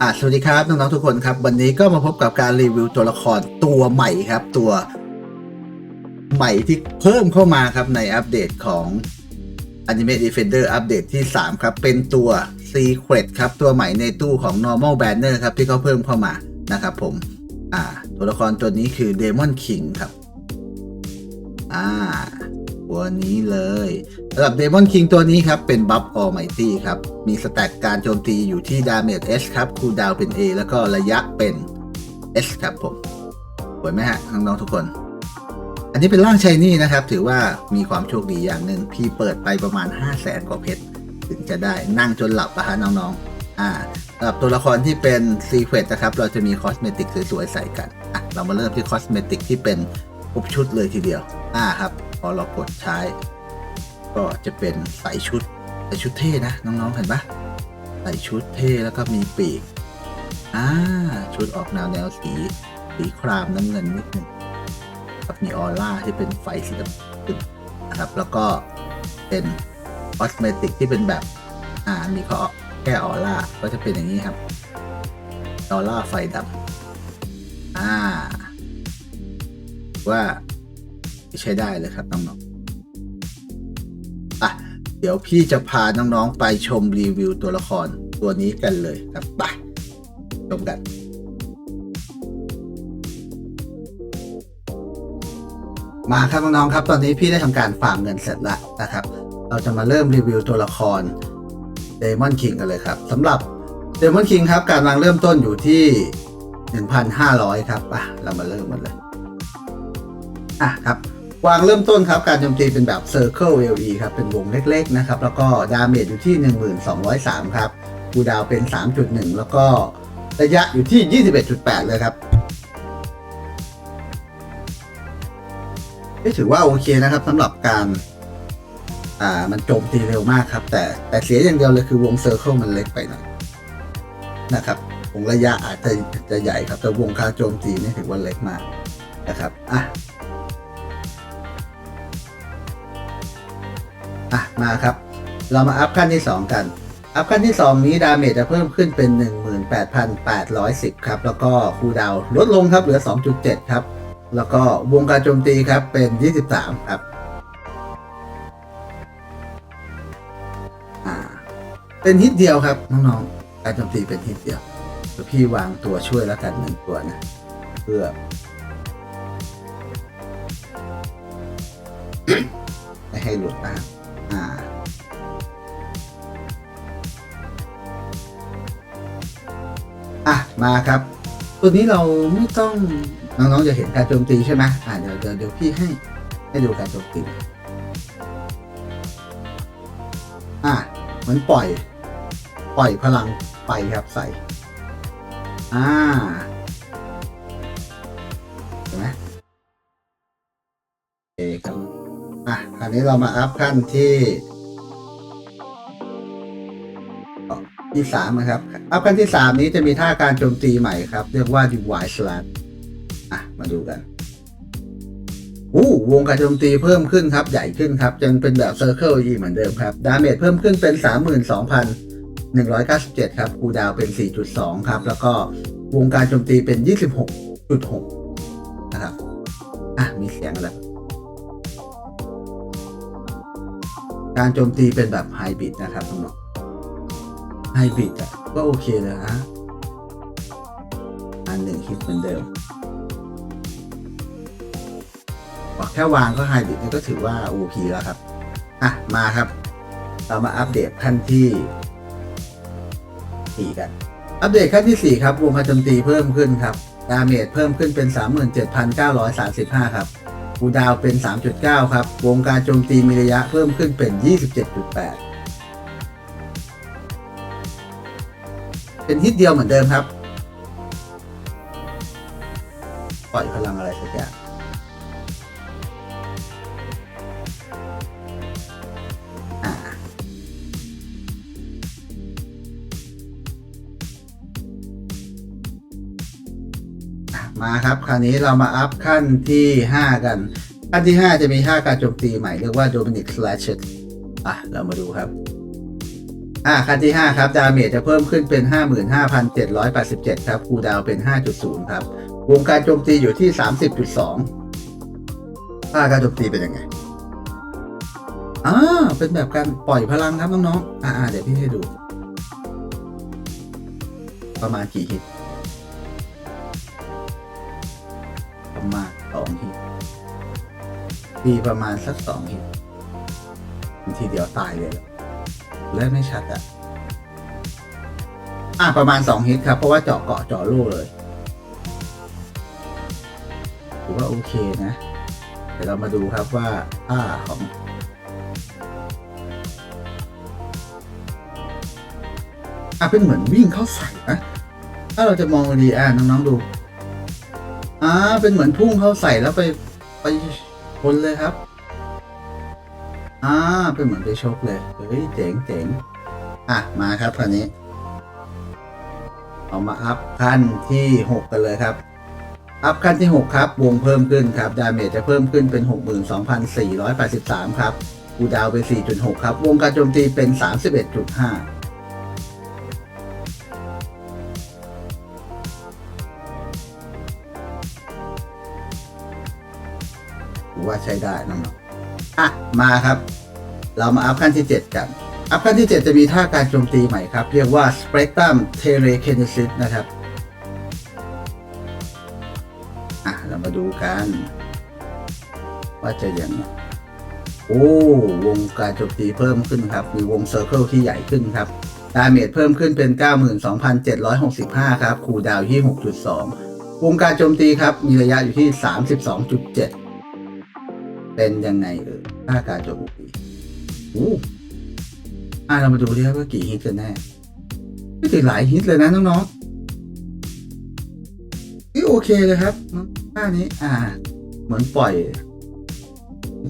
อ่าสวัสดีครับ น้องๆทุกคนครับ วันนี้ก็มาพบกับการรีวิวตัวละครตัวใหม่ครับ ตัวใหม่ที่เพิ่มเข้ามาครับในอัปเดตของ Anime Defender อัปเดตที่ 3 ครับ เป็นตัว Secret ครับ ตัวใหม่ในตู้ของ Normal Banner ครับ ที่เขาเพิ่มเข้ามานะครับผม อ่า ตัวละครตัวนี้คือ Demon King ครับ อ่า ตัวนี้เลยสำหรับ Demon King ตัวนี้ครับ เป็นบัฟ Almighty ครับ มีสแต็กการโจมตีอยู่ที่ Damage S ครับคูดาวเป็น A แล้วก็ระยะเป็น S ครับผมสวยไหมฮะน้องๆทุกคน อันนี้เป็นร่างชายนี่นะครับ ถือว่ามีความโชคดีอย่างหนึ่งพี่เปิดไปประมาณ 5 0 0แสนกว่าเพชรถึงจะได้นั่งจนหลับอะฮะน้องๆอ่าสำหรับตัวละครที่เป็นซีเควตนะครับ เราจะมีคอสเมติกสวยๆใส่กันอะเรามาเริ่มที่คอสเมติกที่เป็นครบชุดเลยทีเดียวอ่าครับ พอเรากดใช้ ก็จะเป็นใส่ชุดใส่ชุดเท่นะน้องๆเห็นปะใส่ชุดเท่แล้วก็มีปีกอ่าชุดออกแนวแนวสีสีครามน้ำเงินนิดนึงครับมีออร่าที่เป็นไฟสีดำนะครับ แล้วก็เป็นคอสเมติกที่เป็นแบบอ่ามีเขาแก้ออร่าก็จะเป็นอย่างนี้ครับออร่าไฟดำอ่าว่า ช้ได้เลยครับน้องๆอะเดี๋ยวพี่จะพาน้องๆไปชมรีวิวตัวละครตัวนี้กันเลยครับไปชมกันมาครับน้องๆครับ ตอนนี้พี่ได้ทำการฝากเงินเสร็จแล้วนะครับ เราจะมาเริ่มรีวิวตัวละคร Demon King กันเลยครับสำหรับ Demon King ครับการวางเริ่มต้นอยู่ที่ 1,500 ครับอะเรามาเริ่มกันเลยอะครับ วางเริ่มต้นครับ การโจมตีเป็นแบบ Circle LE ครับ เป็นวงเล็กๆนะครับ แล้วก็ดาเมจอยู่ที่ 1203 ครับคูดาวเป็น 3.1 แล้วก็ระยะอยู่ที่ 21.8 เลยครับนี่ถือว่าโอเคนะครับสำหรับการอ่ามันโจมตีเร็วมากครับ แต่แต่เสียอย่างเดียวเลยคือวง Circle มันเล็กไปหน่อยนะครับวงระยะอาจจะจะใหญ่ครับ แต่วงกาโจมตีนี่ถือว่าเล็กมากนะครับอะ อะมาครับ เรามาอัพขั้นที่ 2 กัน อัพขั้นที่ 2 นี้ดาเมจจะเพิ่มขึ้นเป็น 18,810 ครับ แล้วก็คูดาวลดลงครับเหลือ 2.7 ครับ แล้วก็วงการโจมตีครับเป็น 23 ครับอ่าเป็นฮิตเดียวครับน้องๆการโจมตีเป็นฮิตเดียวเดี๋ยวพี่วางตัวช่วยแล้วกันหนึ่งตัวนะเพื่อไม่ให้หลุดนะครับ อ่าอะมาครับ ตัวนี้เราไม่ต้องน้องๆจะเห็นการโจมตีใช่ไหมอ่าเดี๋ยวเดี๋ยวเดี๋ยวพี่ให้ให้ดูการโจมตีอะเหมือนปล่อย ปล่อยพลังไปครับใส่อ่าเห็นไหม นี้เรามาอัพขั้นที่ ที่สามนะครับ อัพขั้นที่สามนี้จะมีท่าการโจมตีใหม่ครับ เรียกว่า Divine Slash อะ มาดูกันอู้วงการโจมตีเพิ่มขึ้นครับ ใหญ่ขึ้นครับยังเป็นแบบ Circle E เหมือนเดิมครับ ดาเมจเพิ่มขึ้นเป็น 32,197 ครับคูดาวเป็น 4.2 ครับ แล้วก็วงการโจมตีเป็น 26.6 นะครับ อะ มีเสียงอะไร การโจมตีเป็นแบบไฮบริดนะครับน้องๆไฮบริดอะก็โอเคเลยนะอันหนึ่งฮิตเหมือนเดิมบอกแค่วางก็ไฮบริดนี่ก็ถือว่า OP แล้วครับอะมาครับ เรามาอัปเดตขั้นที่สี่กัน อัปเดตขั้นที่สี่ครับวงการโจมตีเพิ่มขึ้นครับดาเมจเพิ่มขึ้นเป็น 37,935 ครับ กูดาวเป็น 3.9 ครับ วงการโจมตีมีระยะเพิ่มขึ้นเป็น 27.8 เป็นฮิตเดียวเหมือนเดิมครับ ปล่อยพลังอะไรสักอย่าง มาครับคราวนี้เรามาอัพขั้นที่ 5 กัน ขั้นที่ 5 จะมีท่าการโจมตีใหม่ เรียกว่า Dominic Slasher อะ เรามาดูครับ อ่าคันที่ 5 ครับ ดาเมจจะเพิ่มขึ้นเป็น 55,787 ครับ คูดาวเป็น 5.0 ครับ วงการโจมตีอยู่ที่ 30.2ค่าการโจมตีเป็นยังไงอ่าเป็นแบบการปล่อยพลังครับน้องๆ อ่าเดี๋ยวพี่ให้ดู ประมาณกี่ฮิต ประมาณสองฮิตตีประมาณสักสองฮิตทีเดียวตายเลยเหรอเล่นไม่ชัดอะอะประมาณสองฮิตครับ เพราะว่าเจาะเกาะเจาะลูกเลยถือว่าโอเคนะ เดี๋ยวเรามาดูครับว่าค่าของอะเป็นเหมือนวิ่งเข้าใส่นะถ้าเราจะมองดีอะน้องๆดู อ่าเป็นเหมือนพุ่งเข้าใส่แล้วไปไปชนเลยครับ อ่าเป็นเหมือนไปชกเลยเฮ้ยเจ๋งเจ๋งอะมาครับคราวนี้ เอามาอัพขั้นที่หกกันเลยครับ อัพขั้นที่หกครับ วงเพิ่มขึ้นครับ ดาเมจจะเพิ่มขึ้นเป็น 62,483 ครับคูดาวน์เป็น4.6 ครับ วงการโจมตีเป็น 31.5 ใช้ได้น้องๆอะมาครับ เรามาอัพขั้นที่ 7 กัน อัพขั้นที่ 7 จะมีท่าการโจมตีใหม่ครับ เรียกว่า Spectrum Telekinesis นะครับอะเรามาดูกัน ว่าจะยังไงโอ้วงการโจมตีเพิ่มขึ้นครับ มีวงเซอร์เคิลที่ใหญ่ขึ้นครับดาเมจเพิ่มขึ้นเป็น 92,765 ครับ คูดาวที่ 6.2 วงการโจมตีครับ มีระยะอยู่ที่ 32.7 เป็นยังไงเออท่าการจมตีโอ้อะเรามาดูดิครับว่ากี่ฮิตกันแน่ไม่ถึงหลายฮิตเลยนะน้องๆนี่โอเคเลยครับท่านี้อ่า เหมือนปล่อย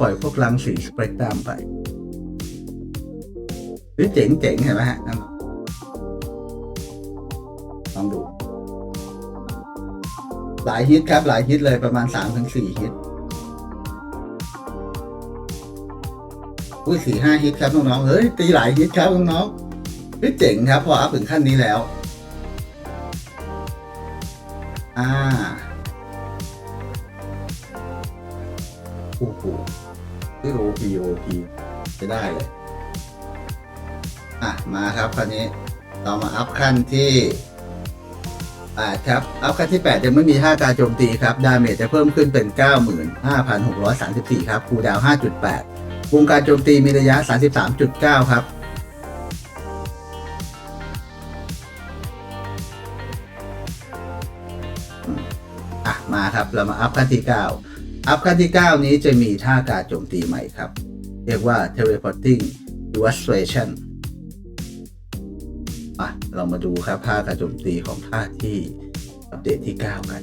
ปล่อยพวกรังสีสเปกตรัมไปหรือเจ๋งๆเห็นไหมฮะลองดู หลายฮิตครับ หลายฮิตเลยประมาณสามถึงสี่ฮิต อุ้ยสี่ห้าฮิตครับน้องๆเฮ้ยตีหลายฮิตครับน้องๆเฮ้ยเจ๋งครับพออัพถึงขั้นนี้แล้ว อ่าโอ้โหเฮ้โอพีโอพีจะได้เลย อะ มาครับคราวนี้เรามาอัพขั้นที่แปดครับ อัพขั้นที่แปดยังไม่มีท่าการโจมตีครับ ดาเมจจะเพิ่มขึ้นเป็น 95,634 ครับ คูดาว 5.8 วงการโจมตีมีระยะ 33.9 ครับ อะ มาครับ เรามาอัพขั้นที่ 9 อัพขั้นที่ 9 นี้จะมีท่าการโจมตีใหม่ครับ เรียกว่า teleporting illustration อะ เรามาดูครับท่าการโจมตีของท่าที่อัปเดตที่ 9 กัน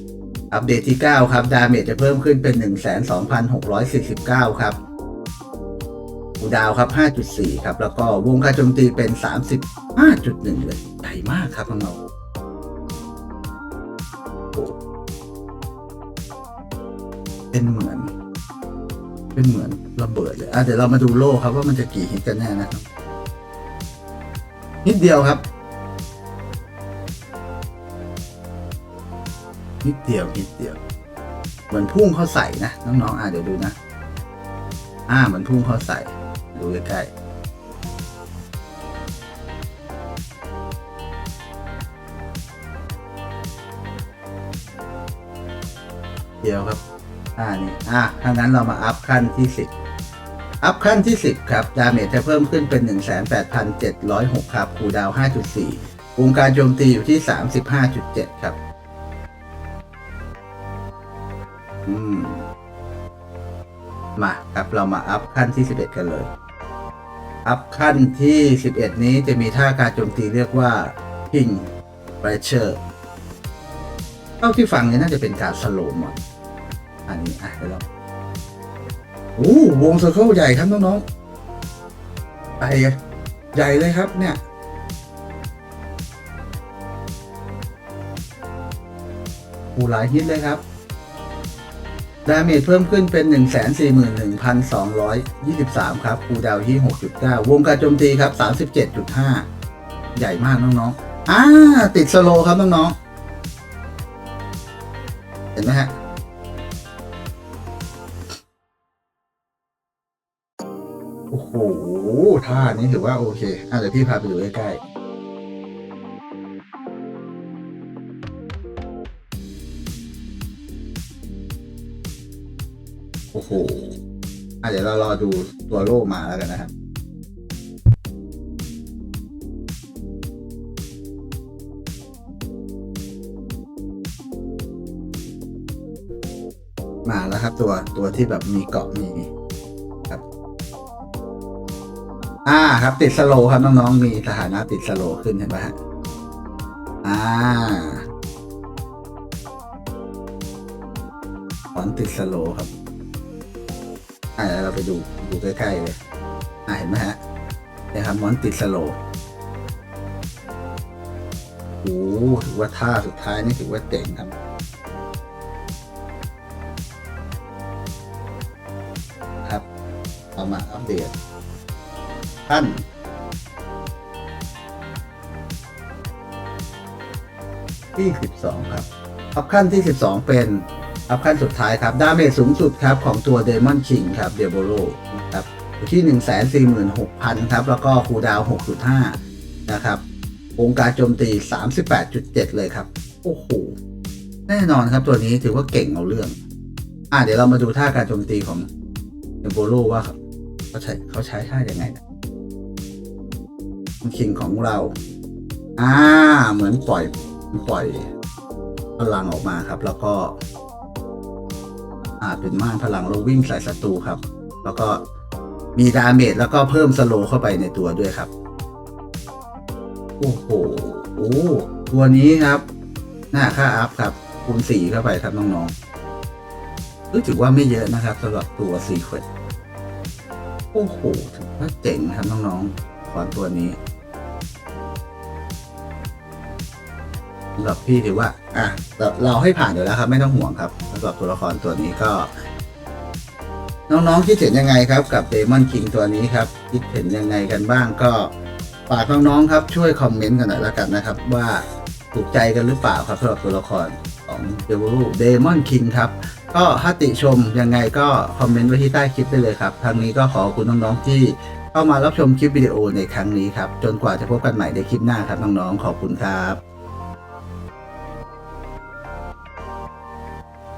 อัปเดตที่ 9 ครับ ดาเมจจะเพิ่มขึ้นเป็น 12,649 ครับ ดาวครับ 5.4 ครับ แล้วก็วงการโจมตีเป็น 35.1 เลย ใหญ่มากครับน้องๆโอ้เป็นเหมือน เป็นเหมือนระเบิดเลยอะเดี๋ยวเรามาดูโล่ครับว่ามันจะกี่ฮิตกันแน่นะครับ นิดเดียวครับ นิดเดียว นิดเดียว เหมือนพุ่งเข้าใส่นะ น้องๆ อะเดี๋ยวดูนะอ่าเหมือนพุ่งเข้าใส่ ดูใกล้ๆเดียวครับ อ่านี่อะถ้างั้นเรามาอัพขั้นที่สิบอัพขั้นที่สิบครับ ดาเมจจะเพิ่มขึ้นเป็น 18,706 ครับ คูดาว 5.4วงการโจมตีอยู่ที่ 35.7 ครับ อืมมาครับเรามาอัพขั้นที่ 11 กันเลย อัพขั้นที่ 11 นี้จะมีท่าการโจมตีเรียกว่า Ping Pressure เท่าที่ฟังเนี่ยน่าจะเป็นการสโลมอนอันนี้อะเดี๋ยวเราโอ้วงเซอร์เคิลใหญ่ครับน้องๆใหญ่ใหญ่เลยครับเนี่ยโอ้หลายฮิตเลยครับ ดาเมจเพิ่มขึ้นเป็น 141,223 ครับคูดาวที่ 6.9 วงการโจมตีครับ 37.5 ใหญ่มากน้องๆอ่าติดสโลครับน้องๆ เห็นไหมฮะโอ้โหท่านี้ถือว่าโอเคอะเดี๋ยวพี่พาไปดูใกล้ๆ โอ้โหอะเดี๋ยวเรารอดูตัวโล่มาแล้วกันนะครับมาแล้วครับตัวตัวที่แบบมีเกาะมีครับ อ่าครับ ติดสโลครับน้องๆมีสถานะติดสโลขึ้นเห็นไหมฮะอ่าขอนติดสโลครับ อ่าเราไปดูดูใกล้ๆเลยอ่าเห็นไหมฮะนี่ยครับมอนติดสโลว์โอ้โหถือว่าท่าสุดท้ายนี่ถือว่าเจ๋งครับครับเอามาอัปเดตขั้นที่ 12 ครับอัพขั้นที่ 12 เป็น อัพขั้นสุดท้ายครับ ดาเมจสูงสุดครับของตัว Demon King ครับเด b o โ o ครับที่ 146,000 ครับ แล้วก็คูดาว 6.5 นะครับวงการโจมตี 38.7 เลยครับ โอ้โห แน่นอนครับตัวนี้ถือว่าเก่งเอาเรื่อง อ่าเดี๋ยวเรามาดูท่าการโจมตีของเดโบโลว่าเขาใช้เขาใช้ท่ายังไงนะคิงของเรา อ่า เหมือนปล่อยปล่อยพลังออกมาครับ แล้วก็ อ่าเป็นม่านพลังแล้ววิ่งใส่ศัตรูครับ แล้วก็มีดาเมจแล้วก็เพิ่มสโลเข้าไปในตัวด้วยครับ โอ้โหโอ้ตัวนี้ครับ หน้าค่าอัพครับคูณสี่เข้าไปครับน้องๆรู้สึกว่าไม่เยอะนะครับสำหรับตัวซีเควตโอ้โหถือว่าเจ๋งครับน้องๆขอนตัวนี้สำหรับพี่ถือว่า อะเราเราให้ผ่านอยู่แล้วครับ ไม่ต้องห่วงครับสำหรับตัวละครตัวนี้ก็ น้องๆคิดเห็นยังไงครับ กับเดมอนคิงตัวนี้ครับคิดเห็นยังไงกันบ้างก็ฝากน้องๆครับช่วยคอมเมนต์กันหน่อยแล้วกันนะครับ ว่าถูกใจกันหรือเปล่าครับสำหรับตัวละครของเดว l เดมอนคิงครับ ก็ถ้าติชมยังไงก็คอมเมนต์ไว้ที่ใต้คลิปได้เลยครับทางนี้ก็ขอขอบคุณน้องๆที่เข้ามารับชมคลิปวิดีโอในครั้งนี้ครับ จนกว่าจะพบกันใหม่ในคลิปหน้าครับน้องๆขอบคุณครับ